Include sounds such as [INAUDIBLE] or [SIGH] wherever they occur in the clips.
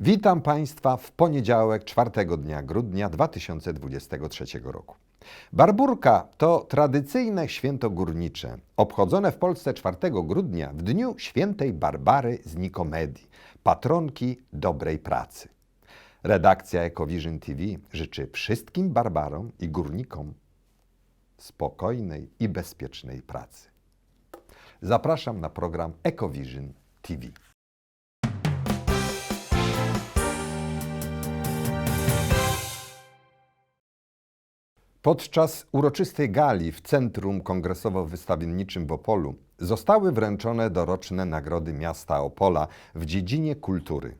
Witam Państwa w poniedziałek 4 dnia grudnia 2023 roku. Barburka to tradycyjne święto górnicze, obchodzone w Polsce 4 grudnia w dniu świętej Barbary z Nikomedii, patronki dobrej pracy. Redakcja Ecovision TV życzy wszystkim barbarom i górnikom spokojnej i bezpiecznej pracy. Zapraszam na program Ecovision TV. Podczas uroczystej gali w Centrum Kongresowo-Wystawienniczym w Opolu zostały wręczone doroczne nagrody miasta Opola w dziedzinie kultury.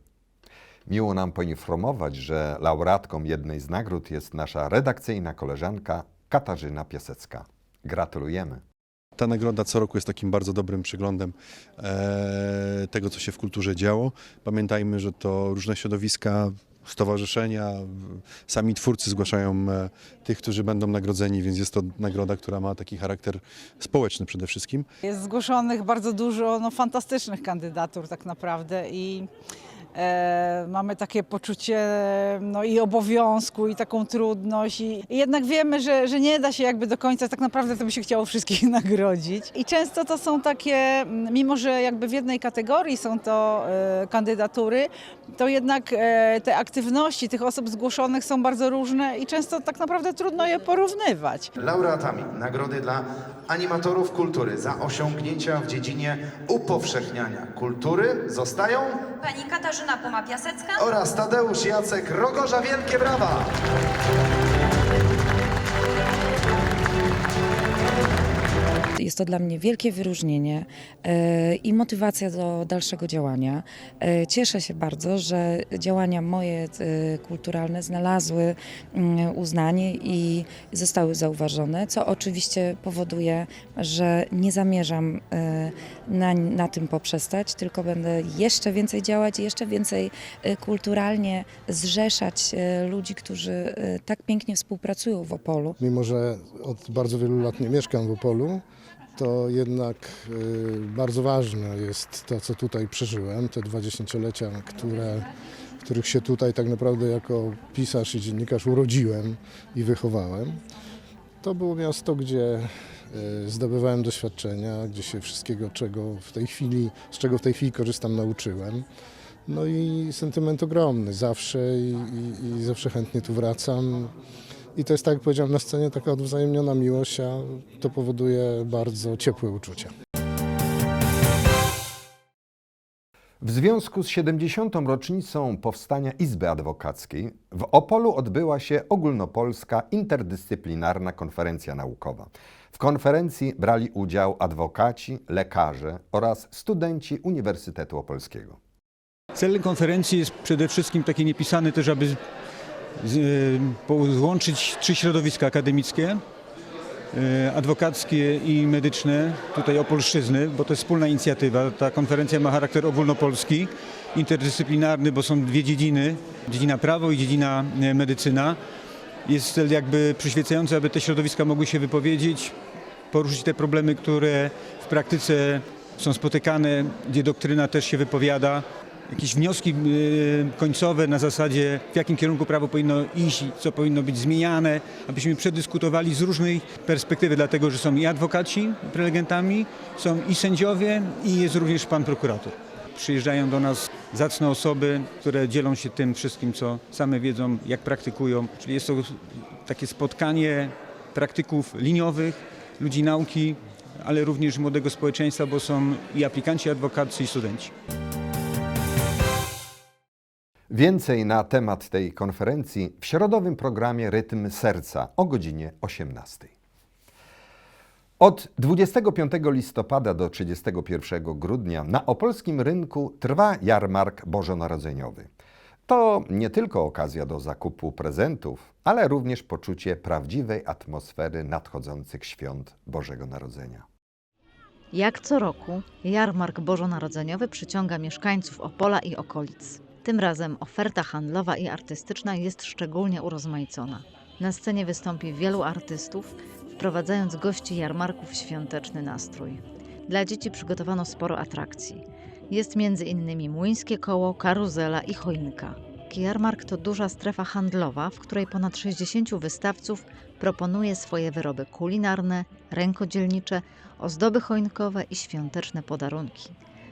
Miło nam poinformować, że laureatką jednej z nagród jest nasza redakcyjna koleżanka Katarzyna Piasecka. Gratulujemy. Ta nagroda co roku jest takim bardzo dobrym przeglądem e, tego, co się w kulturze działo. Pamiętajmy, że to różne środowiska, stowarzyszenia, sami twórcy zgłaszają e, tych, którzy będą nagrodzeni, więc jest to nagroda, która ma taki charakter społeczny przede wszystkim. Jest zgłoszonych bardzo dużo no, fantastycznych kandydatur tak naprawdę i e, mamy takie poczucie no, i obowiązku i taką trudność i, i jednak wiemy, że, że nie da się jakby do końca, tak naprawdę to by się chciało wszystkich [LAUGHS] nagrodzić i często to są takie, mimo że jakby w jednej kategorii są to e, kandydatury, to jednak e, te aktywności tych osób zgłoszonych są bardzo różne i często tak naprawdę trudno je porównywać. Laureatami nagrody dla animatorów kultury za osiągnięcia w dziedzinie upowszechniania kultury zostają Pani Katarzyna Puma-Piasecka, oraz Tadeusz Jacek Rogorza. Wielkie brawa! Jest to dla mnie wielkie wyróżnienie e, i motywacja do dalszego działania. E, Cieszę się bardzo, że działania moje e, kulturalne znalazły mm, uznanie i zostały zauważone, co oczywiście powoduje, że nie zamierzam na, na tym poprzestać, tylko będę jeszcze więcej działać jeszcze więcej kulturalnie zrzeszać ludzi, którzy tak pięknie współpracują w Opolu. Mimo, że od bardzo wielu lat nie mieszkam w Opolu, to jednak y, bardzo ważne jest to, co tutaj przeżyłem, te dwa dziesięciolecia, które, których się tutaj tak naprawdę jako pisarz i dziennikarz urodziłem i wychowałem. To było miasto, gdzie y, zdobywałem doświadczenia, gdzie się wszystkiego, czego w tej chwili, z czego w tej chwili korzystam, nauczyłem. No i sentyment ogromny zawsze i, i, i zawsze chętnie tu wracam. I to jest, tak jak powiedziałem, na scenie taka odwzajemniona miłość, a to powoduje bardzo ciepłe uczucia. W związku z 70. rocznicą powstania Izby Adwokackiej w Opolu odbyła się ogólnopolska interdyscyplinarna konferencja naukowa. W konferencji brali udział adwokaci, lekarze oraz studenci Uniwersytetu Opolskiego. Cel konferencji jest przede wszystkim taki niepisany też, aby y, połączyć trzy środowiska akademickie, y, adwokackie i medyczne, tutaj Opolszczyzny, bo to jest wspólna inicjatywa. Ta konferencja ma charakter ogólnopolski, interdyscyplinarny, bo są dwie dziedziny, dziedzina prawo i dziedzina y, medycyna. Jest cel jakby przyświecający, aby te środowiska mogły się wypowiedzieć, poruszyć te problemy, które w praktyce są spotykane, gdzie doktryna też się wypowiada. Jakieś wnioski y, końcowe na zasadzie, w jakim kierunku prawo powinno iść, co powinno być zmieniane, abyśmy przedyskutowali z różnej perspektywy, dlatego że są i adwokaci prelegentami, są i sędziowie i jest również pan prokurator. Przyjeżdżają do nas zacne osoby, które dzielą się tym wszystkim, co same wiedzą, jak praktykują. Czyli jest to takie spotkanie praktyków liniowych, ludzi nauki, ale również młodego społeczeństwa, bo są i aplikanci adwokaccy, i studenci. Więcej na temat tej konferencji w środowym programie Rytm Serca o godzinie 18. Od 25 listopada do 31 grudnia na opolskim rynku trwa jarmark bożonarodzeniowy. To nie tylko okazja do zakupu prezentów, ale również poczucie prawdziwej atmosfery nadchodzących świąt Bożego Narodzenia. Jak co roku, jarmark bożonarodzeniowy przyciąga mieszkańców Opola i okolic. Tym razem oferta handlowa i artystyczna jest szczególnie urozmaicona. Na scenie wystąpi wielu artystów, wprowadzając gości jarmarku w świąteczny nastrój. Dla dzieci przygotowano sporo atrakcji. Jest innymi młyńskie koło, karuzela i choinka. Jarmark to duża strefa handlowa, w której ponad 60 wystawców proponuje swoje wyroby kulinarne, rękodzielnicze, ozdoby choinkowe i świąteczne podarunki.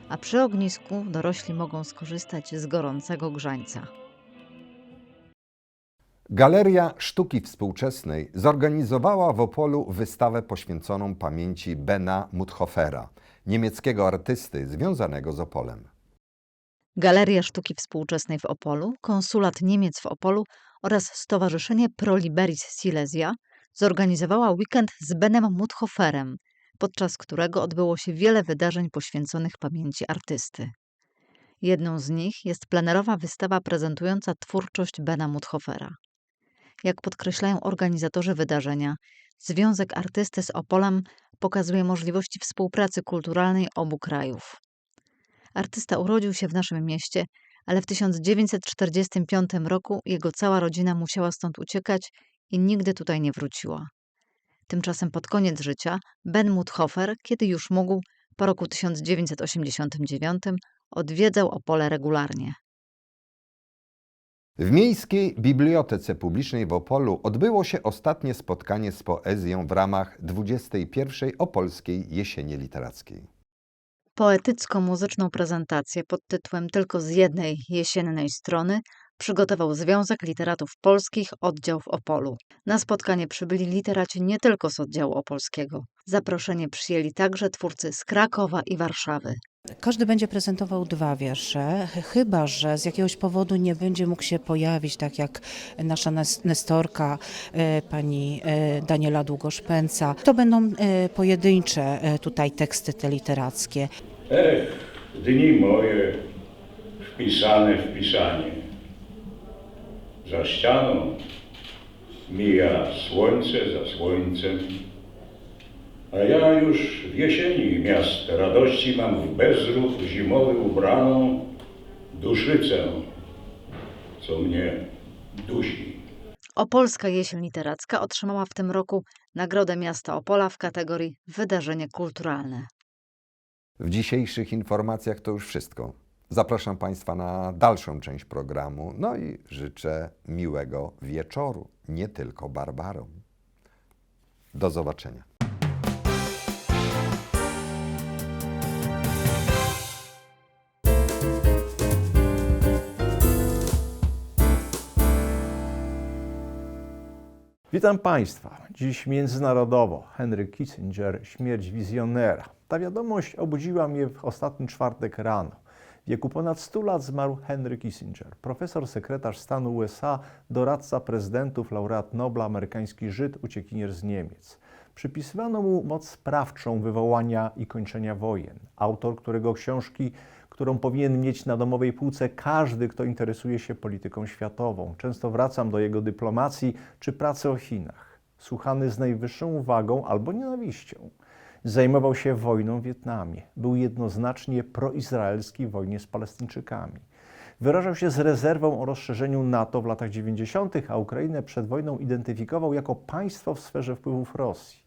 A przy ognisku dorośli mogą skorzystać z gorącego grzańca. Galeria Sztuki Współczesnej zorganizowała w Opolu wystawę poświęconą pamięci Bena Muthofera, niemieckiego artysty związanego z Opolem. Galeria Sztuki Współczesnej w Opolu, Konsulat Niemiec w Opolu oraz Stowarzyszenie Pro Liberis Silesia zorganizowała weekend z Benem Muthoferem, podczas którego odbyło się wiele wydarzeń poświęconych pamięci artysty. Jedną z nich jest plenerowa wystawa prezentująca twórczość Bena Muthofera. Jak podkreślają organizatorzy wydarzenia, Związek Artysty z Opolem pokazuje możliwości współpracy kulturalnej obu krajów. Artysta urodził się w naszym mieście, ale w 1945 roku jego cała rodzina musiała stąd uciekać i nigdy tutaj nie wróciła. Tymczasem pod koniec życia Ben Muthofer, kiedy już mógł, po roku 1989 odwiedzał Opole regularnie. W Miejskiej Bibliotece Publicznej w Opolu odbyło się ostatnie spotkanie z poezją w ramach 21. Opolskiej Jesieni Literackiej. Poetycko-muzyczną prezentację pod tytułem Tylko z jednej jesiennej strony przygotował Związek Literatów Polskich Oddział w Opolu. Na spotkanie przybyli literaci nie tylko z oddziału opolskiego. Zaproszenie przyjęli także twórcy z Krakowa i Warszawy. Każdy będzie prezentował dwa wiersze, ch- chyba że z jakiegoś powodu nie będzie mógł się pojawić, tak jak nasza nes- nestorka, e, pani e, Daniela Długoszpęca. To będą e, pojedyncze tutaj teksty te literackie. Ech, dni moje wpisane w pisanie. Za ścianą mija słońce za słońcem, a ja już w jesieni miast radości mam w bezruch zimowy ubraną duszycę, co mnie dusi. Opolska Jesień Literacka otrzymała w tym roku Nagrodę Miasta Opola w kategorii Wydarzenie Kulturalne. W dzisiejszych informacjach to już wszystko. Zapraszam Państwa na dalszą część programu, no i życzę miłego wieczoru, nie tylko Barbarom. Do zobaczenia. Witam Państwa. Dziś międzynarodowo Henry Kissinger, śmierć wizjonera. Ta wiadomość obudziła mnie w ostatni czwartek rano. W wieku ponad 100 lat zmarł Henry Kissinger, profesor, sekretarz stanu USA, doradca prezydentów, laureat Nobla, amerykański Żyd, uciekinier z Niemiec. Przypisywano mu moc sprawczą wywołania i kończenia wojen. Autor, którego książki którą powinien mieć na domowej półce każdy, kto interesuje się polityką światową. Często wracam do jego dyplomacji czy pracy o Chinach. Słuchany z najwyższą uwagą albo nienawiścią. Zajmował się wojną w Wietnamie. Był jednoznacznie proizraelski w wojnie z Palestyńczykami. Wyrażał się z rezerwą o rozszerzeniu NATO w latach 90., a Ukrainę przed wojną identyfikował jako państwo w sferze wpływów Rosji.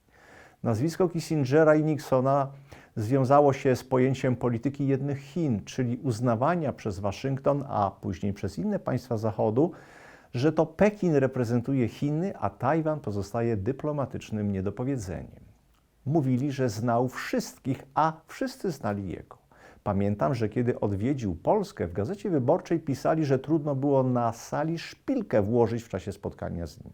Nazwisko Kissingera i Nixona związało się z pojęciem polityki jednych Chin, czyli uznawania przez Waszyngton, a później przez inne państwa Zachodu, że to Pekin reprezentuje Chiny, a Tajwan pozostaje dyplomatycznym niedopowiedzeniem. Mówili, że znał wszystkich, a wszyscy znali jego. Pamiętam, że kiedy odwiedził Polskę, w Gazecie Wyborczej pisali, że trudno było na sali szpilkę włożyć w czasie spotkania z nim.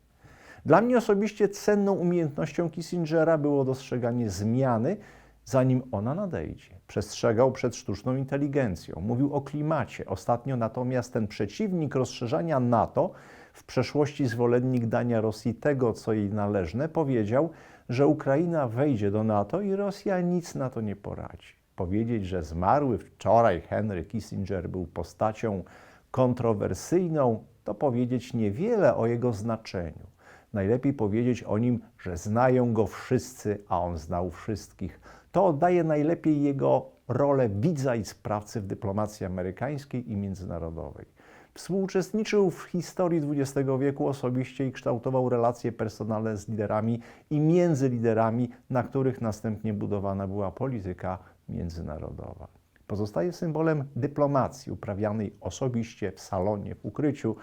Dla mnie osobiście cenną umiejętnością Kissingera było dostrzeganie zmiany, zanim ona nadejdzie. Przestrzegał przed sztuczną inteligencją, mówił o klimacie. Ostatnio natomiast ten przeciwnik rozszerzania NATO, w przeszłości zwolennik dania Rosji tego, co jej należne, powiedział, że Ukraina wejdzie do NATO i Rosja nic na to nie poradzi. Powiedzieć, że zmarły wczoraj Henry Kissinger był postacią kontrowersyjną, to powiedzieć niewiele o jego znaczeniu. Najlepiej powiedzieć o nim, że znają go wszyscy, a on znał wszystkich. To oddaje najlepiej jego rolę widza i sprawcy w dyplomacji amerykańskiej i międzynarodowej. Współuczestniczył w historii XX wieku osobiście i kształtował relacje personalne z liderami i między liderami, na których następnie budowana była polityka międzynarodowa. Pozostaje symbolem dyplomacji uprawianej osobiście w salonie, w ukryciu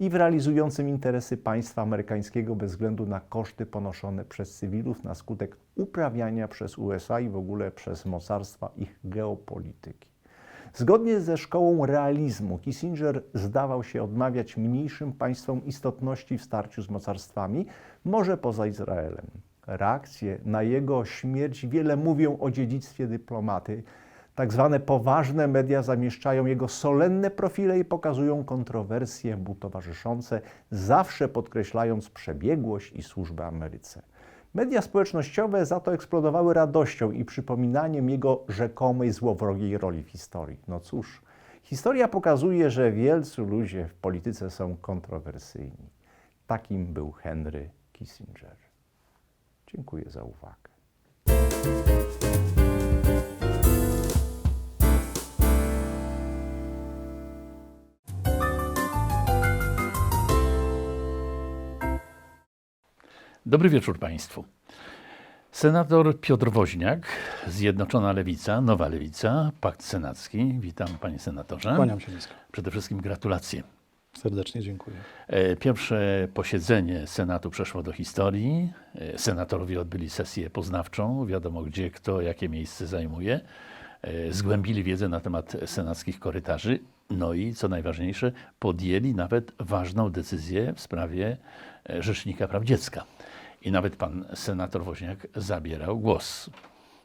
i w realizującym interesy państwa amerykańskiego bez względu na koszty ponoszone przez cywilów na skutek uprawiania przez USA i w ogóle przez mocarstwa ich geopolityki. Zgodnie ze szkołą realizmu Kissinger zdawał się odmawiać mniejszym państwom istotności w starciu z mocarstwami, może poza Izraelem. Reakcje na jego śmierć wiele mówią o dziedzictwie dyplomaty. Tak zwane poważne media zamieszczają jego solenne profile i pokazują kontrowersje mu towarzyszące, zawsze podkreślając przebiegłość i służbę Ameryce. Media społecznościowe za to eksplodowały radością i przypominaniem jego rzekomej złowrogiej roli w historii. No cóż, historia pokazuje, że wielcy ludzie w polityce są kontrowersyjni. Takim był Henry Kissinger. Dziękuję za uwagę. Dobry wieczór Państwu. Senator Piotr Woźniak, Zjednoczona Lewica, Nowa Lewica, Pakt Senacki. Witam Panie Senatorze. Kłaniam się nisko. Przede wszystkim gratulacje. Serdecznie dziękuję. E, Pierwsze posiedzenie Senatu przeszło do historii. E, Senatorowie odbyli sesję poznawczą, wiadomo gdzie, kto, jakie miejsce zajmuje. E, Zgłębili wiedzę na temat senackich korytarzy. No i co najważniejsze, podjęli nawet ważną decyzję w sprawie Rzecznika Praw Dziecka. I nawet pan senator Woźniak zabierał głos.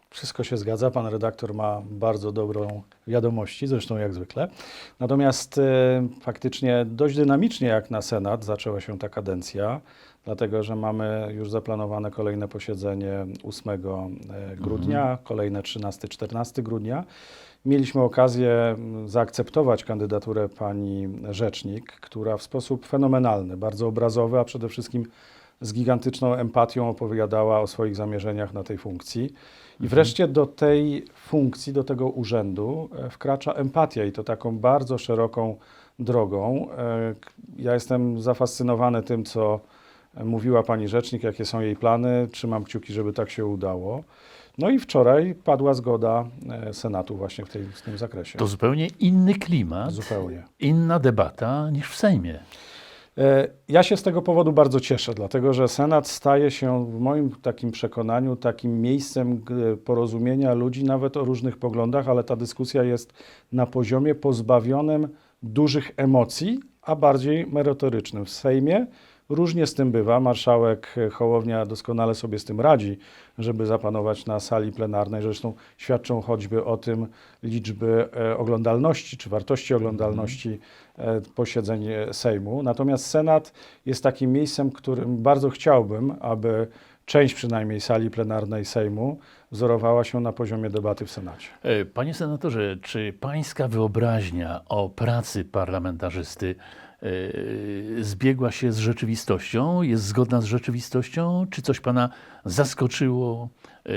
Wszystko się zgadza. Pan redaktor ma bardzo dobrą wiadomości, zresztą jak zwykle. Natomiast e, faktycznie dość dynamicznie jak na Senat zaczęła się ta kadencja, dlatego że mamy już zaplanowane kolejne posiedzenie 8 e, grudnia, kolejne 13-14 grudnia. Mieliśmy okazję zaakceptować kandydaturę pani rzecznik, która w sposób fenomenalny, bardzo obrazowy, a przede wszystkim z gigantyczną empatią opowiadała o swoich zamierzeniach na tej funkcji. I wreszcie do tej funkcji, do tego urzędu e, wkracza empatia i to taką bardzo szeroką drogą. E, Ja jestem zafascynowany tym, co e, mówiła pani rzecznik, jakie są jej plany. Trzymam kciuki, żeby tak się udało. No i wczoraj padła zgoda Senatu właśnie w, tej, w tym zakresie. To zupełnie inny klimat, Zupełnie. inna debata niż w Sejmie. E, Ja się z tego powodu bardzo cieszę, dlatego że Senat staje się w moim takim przekonaniu takim miejscem porozumienia ludzi nawet o różnych poglądach, ale ta dyskusja jest na poziomie pozbawionym dużych emocji, a bardziej merytorycznym. W Sejmie różnie z tym bywa. Marszałek e, Hołownia doskonale sobie z tym radzi, żeby zapanować na sali plenarnej. Zresztą świadczą choćby o tym liczby e, oglądalności czy wartości oglądalności e, posiedzeń Sejmu. Natomiast Senat jest takim miejscem, którym bardzo chciałbym, aby część przynajmniej sali plenarnej Sejmu wzorowała się na poziomie debaty w Senacie. Panie senatorze, czy pańska wyobraźnia o pracy parlamentarzysty zbiegła się z rzeczywistością? Jest zgodna z rzeczywistością? Czy coś pana zaskoczyło e,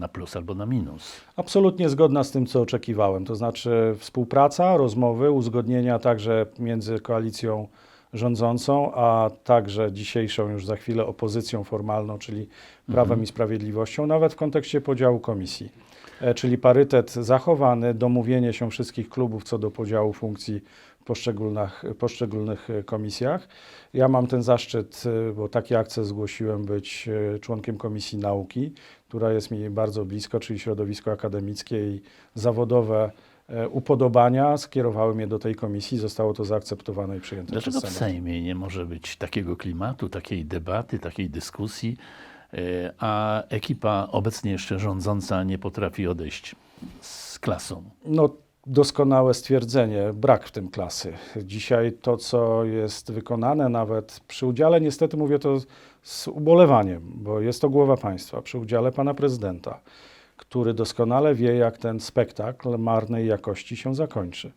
na plus albo na minus? Absolutnie zgodna z tym, co oczekiwałem. To znaczy współpraca, rozmowy, uzgodnienia także między koalicją rządzącą, a także dzisiejszą już za chwilę opozycją formalną, czyli Prawem i Sprawiedliwością, nawet w kontekście podziału komisji. E, Czyli parytet zachowany, domówienie się wszystkich klubów co do podziału funkcji w poszczególnych, poszczególnych e, komisjach. Ja mam ten zaszczyt, e, bo taki akces zgłosiłem, być członkiem Komisji Nauki, która jest mi bardzo blisko, czyli środowisko akademickie i zawodowe upodobania skierowały mnie do tej komisji. Zostało to zaakceptowane i przyjęte Dlaczego w przez Senat. Sejmie nie może być takiego klimatu, takiej debaty, takiej dyskusji, a ekipa obecnie jeszcze rządząca nie potrafi odejść z klasą? No, doskonałe stwierdzenie, brak w tym klasy. Dzisiaj to, co jest wykonane, nawet przy udziale, niestety mówię to z ubolewaniem, bo jest to głowa państwa, przy udziale pana prezydenta, który doskonale wie, jak ten spektakl marnej jakości się zakończy,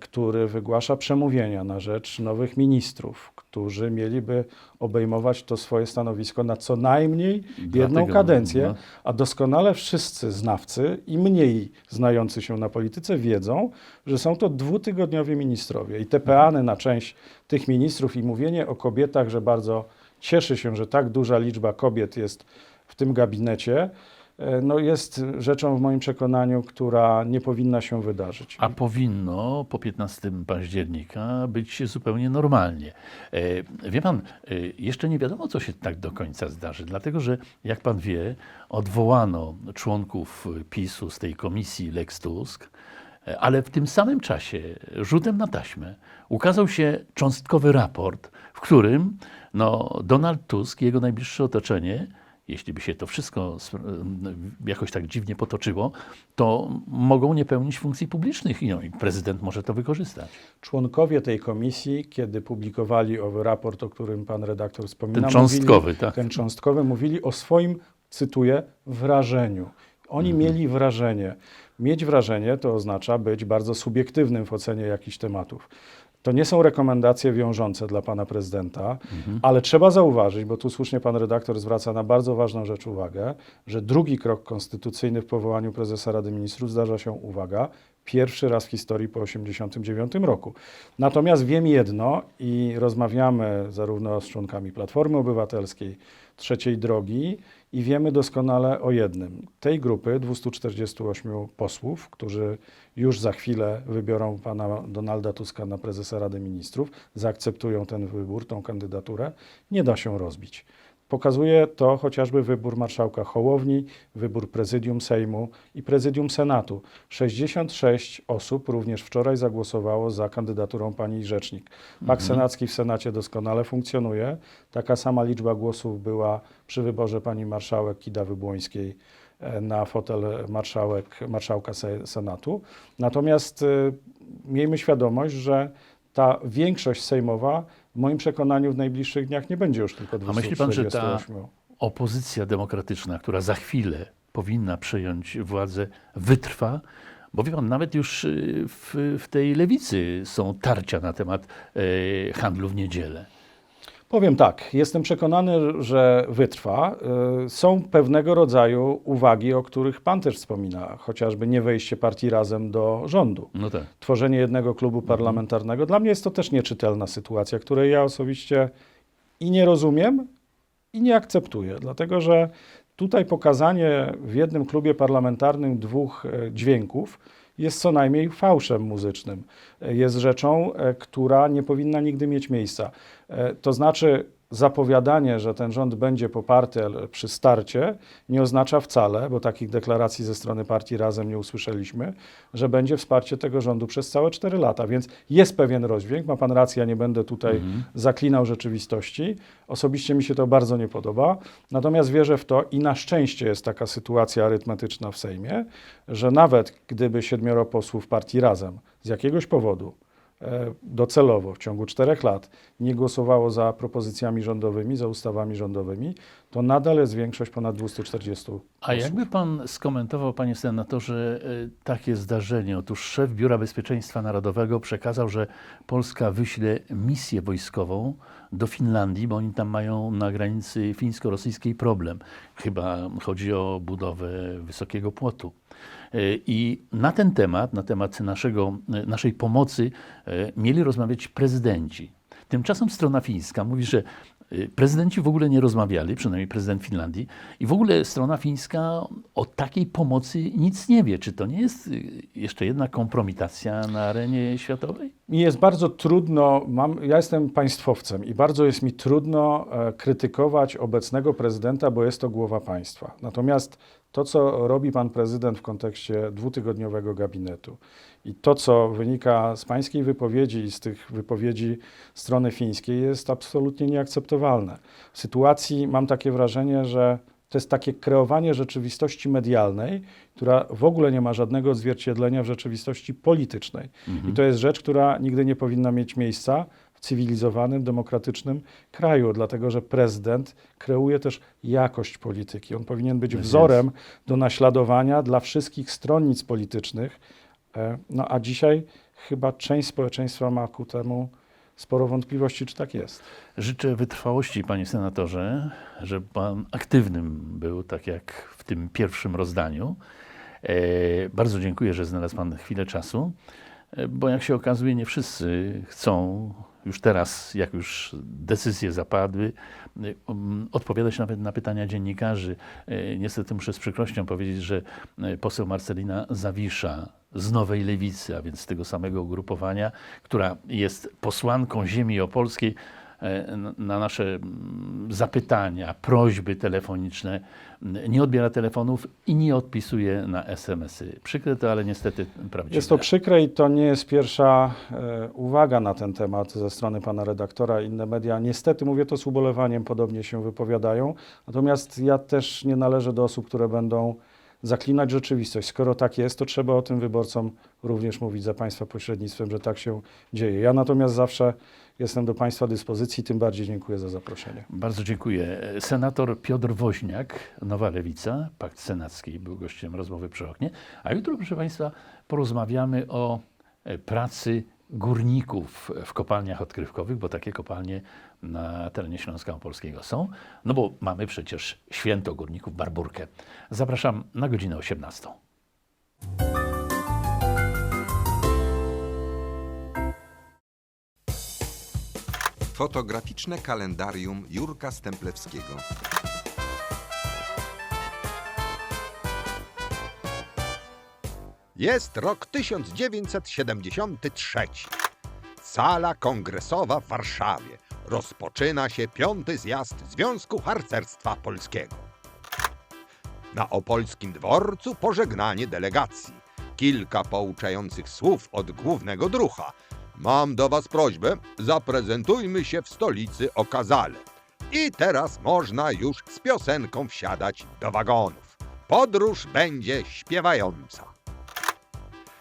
który wygłasza przemówienia na rzecz nowych ministrów, którzy mieliby obejmować to swoje stanowisko na co najmniej jedną Dlatego, kadencję, no. a doskonale wszyscy znawcy i mniej znający się na polityce wiedzą, że są to dwutygodniowi ministrowie. I te peany na część tych ministrów i mówienie o kobietach, że bardzo cieszy się, że tak duża liczba kobiet jest w tym gabinecie, no jest rzeczą w moim przekonaniu, która nie powinna się wydarzyć. A powinno po 15 października być zupełnie normalnie. E, Wie pan, e, jeszcze nie wiadomo, co się tak do końca zdarzy, dlatego że, jak pan wie, odwołano członków PiSu z tej komisji Lex Tusk, e, ale w tym samym czasie, rzutem na taśmę, ukazał się cząstkowy raport, w którym no, Donald Tusk i jego najbliższe otoczenie jeśli by się to wszystko jakoś tak dziwnie potoczyło, to mogą nie pełnić funkcji publicznych i, no, i prezydent może to wykorzystać. Członkowie tej komisji, kiedy publikowali owy raport, o którym pan redaktor wspominał, Ten cząstkowy, mówili, tak. ten cząstkowy, mówili o swoim, cytuję, wrażeniu. Oni Mhm. mieli wrażenie. Mieć wrażenie to oznacza być bardzo subiektywnym w ocenie jakichś tematów. To nie są rekomendacje wiążące dla pana prezydenta, ale trzeba zauważyć, bo tu słusznie pan redaktor zwraca na bardzo ważną rzecz uwagę, że drugi krok konstytucyjny w powołaniu prezesa Rady Ministrów zdarza się, uwaga, pierwszy raz w historii po 1989 roku. Natomiast wiem jedno i rozmawiamy zarówno z członkami Platformy Obywatelskiej, Trzeciej Drogi i wiemy doskonale o jednym. Tej grupy 248 posłów, którzy już za chwilę wybiorą pana Donalda Tuska na prezesa Rady Ministrów, zaakceptują ten wybór, tą kandydaturę, nie da się rozbić. Pokazuje to chociażby wybór marszałka Hołowni, wybór prezydium Sejmu i prezydium Senatu. 66 osób również wczoraj zagłosowało za kandydaturą pani rzecznik. Pakt senacki w Senacie doskonale funkcjonuje. Taka sama liczba głosów była przy wyborze pani marszałek Kidawy-Błońskiej e, na fotel marszałek, marszałka se, Senatu. Natomiast e, miejmy świadomość, że ta większość sejmowa w moim przekonaniu w najbliższych dniach nie będzie już tylko A myśli pan, że ta 248. opozycja demokratyczna, która za chwilę powinna przejąć władzę, wytrwa? Bo wie pan, nawet już y, w, w tej lewicy są tarcia na temat e, handlu w niedzielę. Powiem tak, jestem przekonany, że wytrwa. Y, Są pewnego rodzaju uwagi, o których Pan też wspomina, chociażby nie wejście partii razem do rządu. No tak. Tworzenie jednego klubu parlamentarnego. Dla mnie jest to też nieczytelna sytuacja, której ja osobiście i nie rozumiem, i nie akceptuję, dlatego że tutaj pokazanie w jednym klubie parlamentarnym dwóch e, dźwięków jest co najmniej fałszem muzycznym. E, Jest rzeczą, e, która nie powinna nigdy mieć miejsca. E, To znaczy, zapowiadanie, że ten rząd będzie poparty przy starcie, nie oznacza wcale, bo takich deklaracji ze strony partii Razem nie usłyszeliśmy, że będzie wsparcie tego rządu przez całe 4 lata. Więc jest pewien rozdźwięk. Ma pan rację, ja nie będę tutaj zaklinał rzeczywistości. Osobiście mi się to bardzo nie podoba. Natomiast wierzę w to i na szczęście jest taka sytuacja arytmetyczna w Sejmie, że nawet gdyby siedmioro posłów partii Razem z jakiegoś powodu docelowo w ciągu czterech lat nie głosowało za propozycjami rządowymi, za ustawami rządowymi, to nadal jest większość ponad 240 posłów. A jakby pan skomentował, panie senatorze, y, takie zdarzenie? Otóż szef Biura Bezpieczeństwa Narodowego przekazał, że Polska wyśle misję wojskową do Finlandii, bo oni tam mają na granicy fińsko-rosyjskiej problem. Chyba chodzi o budowę wysokiego płotu. Y, I na ten temat, na temat naszego, y, naszej pomocy, y, mieli rozmawiać prezydenci. Tymczasem strona fińska mówi, że prezydenci w ogóle nie rozmawiali, przynajmniej prezydent Finlandii, i w ogóle strona fińska o takiej pomocy nic nie wie. Czy to nie jest jeszcze jedna kompromitacja na arenie światowej? Mi jest bardzo trudno, mam, ja jestem państwowcem i bardzo jest mi trudno e, krytykować obecnego prezydenta, bo jest to głowa państwa. Natomiast to, co robi pan prezydent w kontekście dwutygodniowego gabinetu i to, co wynika z pańskiej wypowiedzi i z tych wypowiedzi strony fińskiej, jest absolutnie nieakceptowalne. W sytuacji mam takie wrażenie, że to jest takie kreowanie rzeczywistości medialnej, która w ogóle nie ma żadnego odzwierciedlenia w rzeczywistości politycznej. I to jest rzecz, która nigdy nie powinna mieć miejsca cywilizowanym, demokratycznym kraju, dlatego że prezydent kreuje też jakość polityki. On powinien być Tak wzorem do naśladowania dla wszystkich stronnic politycznych. E, No a dzisiaj chyba część społeczeństwa ma ku temu sporo wątpliwości, czy tak jest. Życzę wytrwałości, panie senatorze, żeby pan aktywnym był, tak jak w tym pierwszym rozdaniu. E, bardzo dziękuję, że znalazł pan chwilę czasu, e, bo jak się okazuje, nie wszyscy chcą już teraz, jak już decyzje zapadły, y, odpowiadać nawet na pytania dziennikarzy. Y, Niestety muszę z przykrością powiedzieć, że y, poseł Marcelina Zawisza z Nowej Lewicy, a więc z tego samego ugrupowania, która jest posłanką ziemi opolskiej, na nasze zapytania, prośby telefoniczne nie odbiera telefonów i nie odpisuje na SMS-y. Przykre to, ale niestety prawdziwe. Jest to przykre i to nie jest pierwsza e, uwaga na ten temat ze strony pana redaktora. Inne media, niestety mówię to z ubolewaniem, podobnie się wypowiadają. Natomiast ja też nie należę do osób, które będą zaklinać rzeczywistość. Skoro tak jest, to trzeba o tym wyborcom również mówić za państwa pośrednictwem, że tak się dzieje. Ja natomiast zawsze jestem do państwa dyspozycji, tym bardziej dziękuję za zaproszenie. Bardzo dziękuję. Senator Piotr Woźniak, Nowa Lewica, Pakt Senacki, był gościem rozmowy przy oknie. A jutro, proszę Państwa, porozmawiamy o e, pracy górników w kopalniach odkrywkowych, bo takie kopalnie na terenie Śląska Opolskiego są. No bo mamy przecież święto górników Barburkę. Zapraszam na godzinę 18. Fotograficzne kalendarium Jurka Stemplewskiego. Jest rok 1973. Sala kongresowa w Warszawie. Rozpoczyna się piąty zjazd Związku Harcerstwa Polskiego. Na opolskim dworcu pożegnanie delegacji. Kilka pouczających słów od głównego drucha. Mam do was prośbę, zaprezentujmy się w stolicy okazale. I teraz można już z piosenką wsiadać do wagonów. Podróż będzie śpiewająca.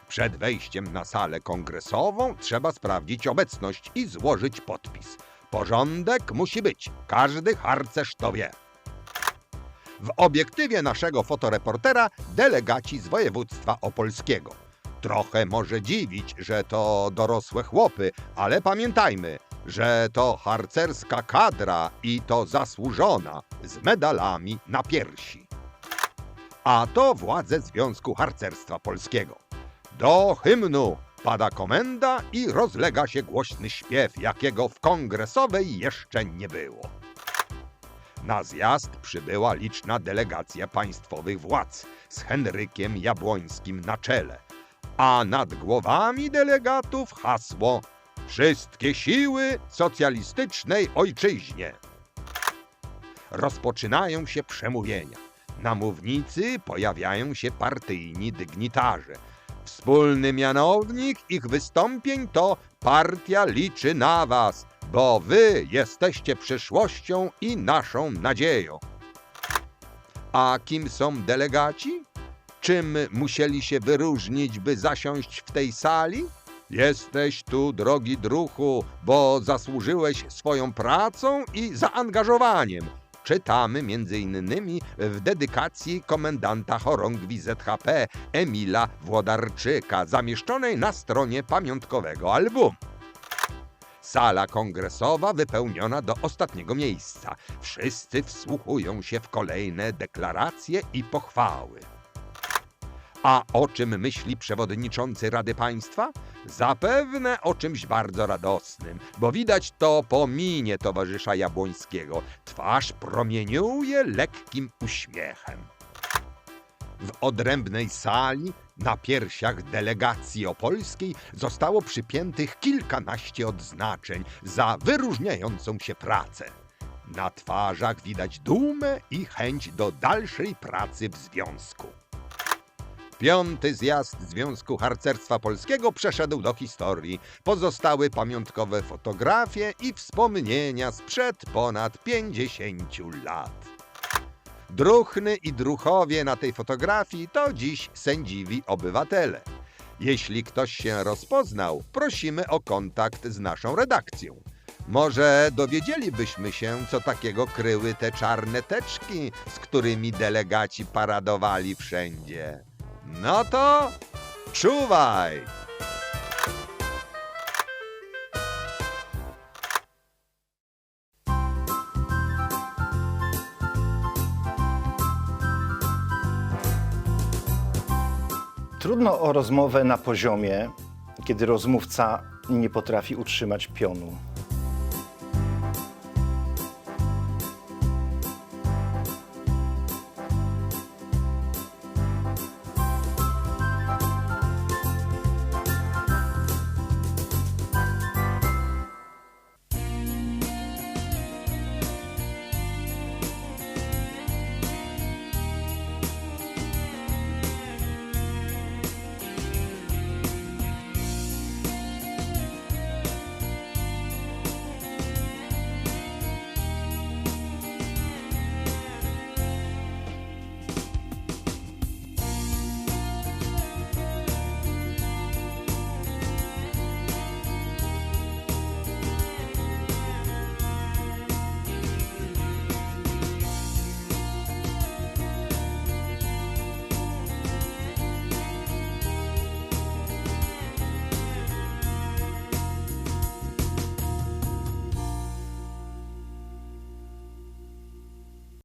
Przed wejściem na salę kongresową trzeba sprawdzić obecność i złożyć podpis. Porządek musi być, każdy harcerz to wie. W obiektywie naszego fotoreportera delegaci z województwa opolskiego. Trochę może dziwić, że to dorosłe chłopy, ale pamiętajmy, że to harcerska kadra i to zasłużona, z medalami na piersi. A to władze Związku Harcerstwa Polskiego. Do hymnu pada komenda i rozlega się głośny śpiew, jakiego w kongresowej jeszcze nie było. Na zjazd przybyła liczna delegacja państwowych władz z Henrykiem Jabłońskim na czele, a nad głowami delegatów hasło Wszystkie siły socjalistycznej ojczyźnie. Rozpoczynają się przemówienia. Na mównicy pojawiają się partyjni dygnitarze. Wspólny mianownik ich wystąpień to partia liczy na was, bo wy jesteście przyszłością i naszą nadzieją. A kim są delegaci? Czym musieli się wyróżnić, by zasiąść w tej sali? Jesteś tu, drogi druhu, bo zasłużyłeś swoją pracą i zaangażowaniem. Czytamy innymi w dedykacji komendanta chorągwi ZHP Emila Włodarczyka, zamieszczonej na stronie pamiątkowego albumu. Sala kongresowa wypełniona do ostatniego miejsca. Wszyscy wsłuchują się w kolejne deklaracje i pochwały. A o czym myśli przewodniczący Rady Państwa? Zapewne o czymś bardzo radosnym, bo widać to po minie towarzysza Jabłońskiego. Twarz promieniuje lekkim uśmiechem. W odrębnej sali na piersiach delegacji opolskiej zostało przypiętych kilkanaście odznaczeń za wyróżniającą się pracę. Na twarzach widać dumę i chęć do dalszej pracy w związku. Piąty zjazd Związku Harcerstwa Polskiego przeszedł do historii. Pozostały pamiątkowe fotografie i wspomnienia sprzed ponad 50 lat. Druchny i druchowie na tej fotografii to dziś sędziwi obywatele. Jeśli ktoś się rozpoznał, prosimy o kontakt z naszą redakcją. Może dowiedzielibyśmy się, co takiego kryły te czarne teczki, z którymi delegaci paradowali wszędzie. No to czuwaj! Trudno o rozmowę na poziomie, kiedy rozmówca nie potrafi utrzymać pionu.